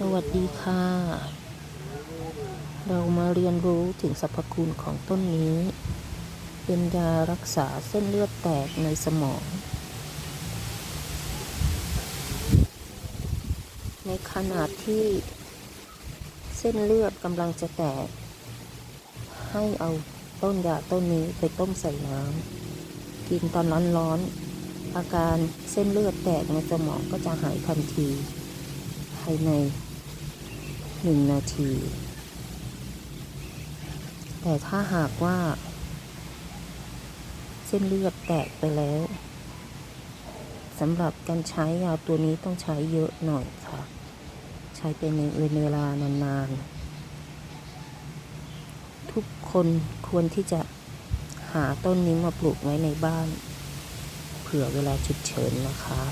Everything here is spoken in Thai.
สวัสดีค่ะ เรามาเรียนรู้ถึงสรรพคุณของต้นนี้ เป็นยารักษาเส้นเลือดแตกในสมอง ในขณะที่เส้นเลือดกำลังจะแตก ให้เอาต้นยาต้นนี้ไปต้มใส่น้ำกินตอนร้อนๆอาการเส้นเลือดแตกในสมองก็จะหายทันทีายในหนึ่งนาที แต่ถ้าหากว่า เส้นเลือดแตกไปแล้วสำหรับการใช้ยาตัวนี้ต้องใช้เยอะหน่อยค่ะ ใช้เป็นในเวลานานๆ ทุกคนควรที่จะหาต้นนี้มาปลูกไว้ในบ้าน เผื่อเวลาฉุกเฉินนะคะ